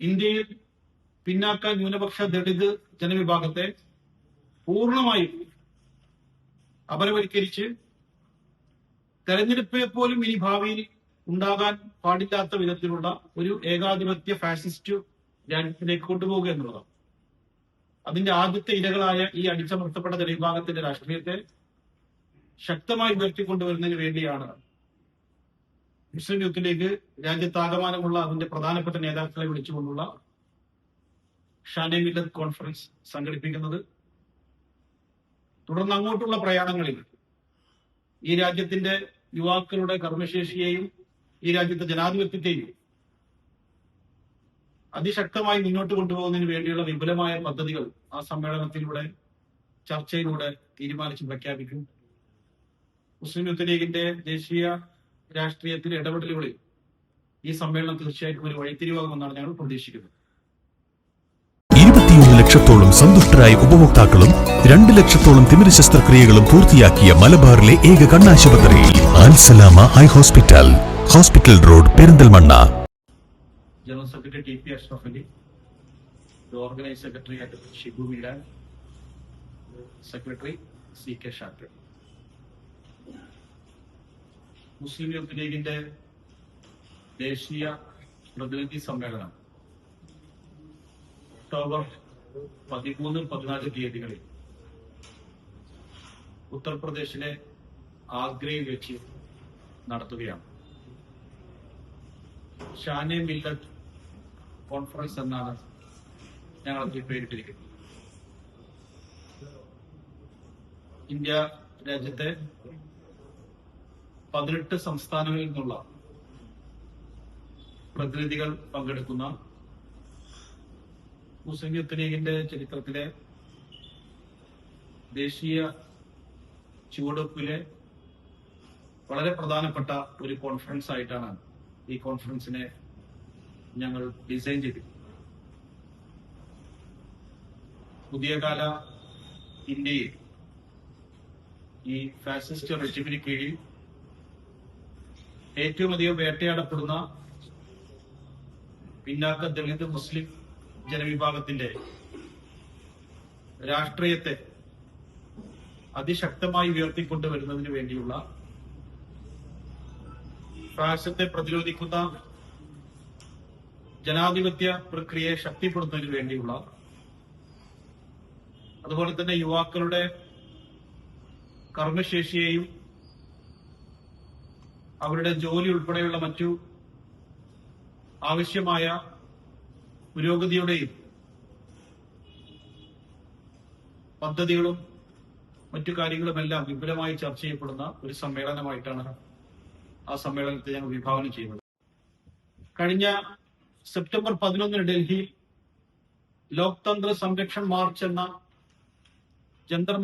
ഇന്ത്യയിൽ പിന്നാക്ക ന്യൂനപക്ഷ ദളിത് ജനവിഭാഗത്തെ പൂർണമായും അപരവൽക്കരിച്ച് തെരഞ്ഞെടുപ്പ് പോലും ഇനി ഭാവിയിൽ ഉണ്ടാകാൻ പാടില്ലാത്ത വിധത്തിലുള്ള ഒരു ഏകാധിപത്യ ഫാസിസ്റ്റ് രാജ്യത്തിലേക്ക് കൊണ്ടുപോകുക എന്നുള്ളതാണ്. അതിന്റെ ആദ്യത്തെ ഇരകളായ ഈ അടിച്ചമർത്തപ്പെട്ട ജനവിഭാഗത്തിന്റെ രാഷ്ട്രീയത്തെ ശക്തമായി ഉയർത്തിക്കൊണ്ടുവരുന്നതിന് വേണ്ടിയാണ് മുസ്ലിം യൂത്തിലേക്ക് രാജ്യത്താകമാനമുള്ള അതിന്റെ പ്രധാനപ്പെട്ട നേതാക്കളെ വിളിച്ചുകൊണ്ടുള്ള ഷാനെ കോൺഫറൻസ് സംഘടിപ്പിക്കുന്നത്. തുടർന്ന് അങ്ങോട്ടുള്ള പ്രയാണങ്ങളിൽ ഈ രാജ്യത്തിന്റെ യുവാക്കളുടെ കർമ്മശേഷിയെയും ഈ രാജ്യത്തെ ജനാധിപത്യത്തെയും അതിശക്തമായി മുന്നോട്ട് കൊണ്ടുപോകുന്നതിന് വേണ്ടിയുള്ള വിപുലമായ പദ്ധതികൾ ആ സമ്മേളനത്തിലൂടെ ചർച്ചയിലൂടെ തീരുമാനിച്ച് പ്രഖ്യാപിക്കും. മുസ്ലിം യൂത്ത് ലീഗിന്റെ ദേശീയ രാഷ്ട്രീയത്തിലെ ഇടപെടലുകളിൽ ഈ സമ്മേളനം തീർച്ചയായിട്ടും ഒരു വഴിത്തിരിവാകുമെന്നാണ് ഞങ്ങൾ പ്രതീക്ഷിക്കുന്നത്. ഇരുപത്തിയൊന്ന് ലക്ഷത്തോളം സന്തുഷ്ടരായ ഉപഭോക്താക്കളും രണ്ട് ലക്ഷത്തോളം തിമിര ശസ്ത്രക്രിയകളും പൂർത്തിയാക്കിയ മലബാറിലെ ഏക കണ്ണാശുപത്രി Alsalama eye hospital hospital road Perinthalmanna. General secretary T P Ashrafali organise secretary Shibu Meeran secretary C K Shakkir Muslim youth ലീഗിന്റെ ദേശീയ പ്രതിനിധി സമ്മേളനം ഒക്ടോബർ പതിമൂന്ന് പതിനാല് തീയതികളിൽ ഉത്തർപ്രദേശിലെ ആഗ്രയിൽ വെച്ച് നടത്തുകയാണ്. ഷാനെ മില്ലത്ത് കോൺഫറൻസ് എന്നാണ് ഞങ്ങൾ അതിൽ പേരിട്ടിരിക്കുന്നത്. ഇന്ത്യ രാജ്യത്തെ പതിനെട്ട് സംസ്ഥാനങ്ങളിൽ നിന്നുള്ള പ്രതിനിധികൾ പങ്കെടുക്കുന്ന മുസ്ലിം യൂത്ത് ലീഗിന്റെ ചരിത്രത്തിലെ ദേശീയ ചുവടുവെപ്പിലെ വളരെ പ്രധാനപ്പെട്ട ഒരു കോൺഫറൻസ് ആയിട്ടാണ് ഈ കോൺഫറൻസിനെ ഞങ്ങൾ ഡിസൈൻ ചെയ്തിരിക്കുന്നത്. പുതിയ കാല ഇന്ത്യയിൽ ഈ ഫാസിസ്റ്റ് റെജിമിന് കീഴിൽ ഏറ്റവും അധികം വേട്ടയാടപ്പെടുന്ന പിന്നാക്ക ദളിത് മുസ്ലിം ജനവിഭാഗത്തിന്റെ രാഷ്ട്രീയത്തെ അതിശക്തമായി ഉയർത്തിക്കൊണ്ടുവരുന്നതിന് വേണ്ടിയുള്ള ഫാഷത്തെ പ്രതിരോധിക്കുന്ന ജനാധിപത്യ പ്രക്രിയയെ ശക്തിപ്പെടുത്തുന്നതിന് വേണ്ടിയുള്ള അതുപോലെ തന്നെ യുവാക്കളുടെ കർമ്മശേഷിയെയും അവരുടെ ജോലി ഉൾപ്പെടെയുള്ള മറ്റു ആവശ്യമായ പുരോഗതിയുടെയും പദ്ധതികളും മറ്റു കാര്യങ്ങളുമെല്ലാം വിപുലമായി ചർച്ച ചെയ്യപ്പെടുന്ന ഒരു സമ്മേളനമായിട്ടാണ് ആ സമ്മേളനത്തെ ഞങ്ങൾ വിഭാവനം ചെയ്യുന്നത്. കഴിഞ്ഞ സെപ്റ്റംബർ പതിനൊന്നിന് ഡൽഹി ലോക്തന്ത്ര സംരക്ഷൺ മാർച്ച് എന്ന ജന്തർ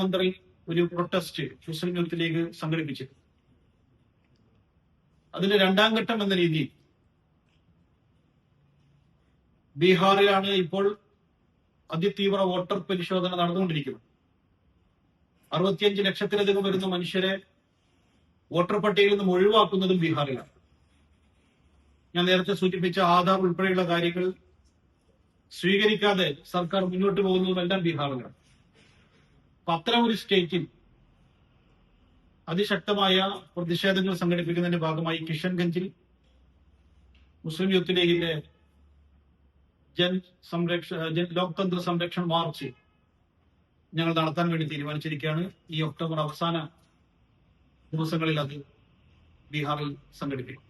ഒരു പ്രൊട്ടസ്റ്റ് മുസ്ലിം യൂത്ത് ലീഗ് സംഘടിപ്പിച്ചു അതിന്റെ രണ്ടാം ഘട്ടം എന്ന രീതിയിൽ ബീഹാറിലാണ് ഇപ്പോൾ അതിതീവ്ര വോട്ടർ പരിശോധന നടന്നുകൊണ്ടിരിക്കുന്നത്. അറുപത്തിയഞ്ച് ലക്ഷത്തിലധികം വരുന്ന മനുഷ്യരെ വോട്ടർ പട്ടികയിൽ നിന്നും ഒഴിവാക്കുന്നതും ബീഹാറിലാണ്. ഞാൻ നേരത്തെ സൂചിപ്പിച്ച ആധാർ ഉൾപ്പെടെയുള്ള കാര്യങ്ങൾ സ്വീകരിക്കാതെ സർക്കാർ മുന്നോട്ട് പോകുന്നതുമെല്ലാം ബീഹാറിലാണ്. അപ്പൊ അത്തരം ഒരു സ്റ്റേറ്റിൽ അതിശക്തമായ പ്രതിഷേധങ്ങൾ സംഘടിപ്പിക്കുന്നതിന്റെ ഭാഗമായി കിഷൻഗഞ്ചിൽ മുസ്ലിം യൂത്ത് ലീഗിന്റെ ജൻ സംരക്ഷ ജൻ ലോക്തന്ത്ര സംരക്ഷണ മാർച്ച് ഞങ്ങൾ നടത്താൻ വേണ്ടി തീരുമാനിച്ചിരിക്കുകയാണ്. ഈ ഒക്ടോബർ അവസാന ദിവസങ്ങളിൽ അത് ബീഹാറിൽ സംഘടിപ്പിക്കും.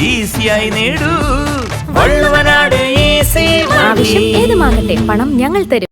ഈസിയായി നേടൂ. ഏതുമാകട്ടെ പണം ഞങ്ങൾ തരും.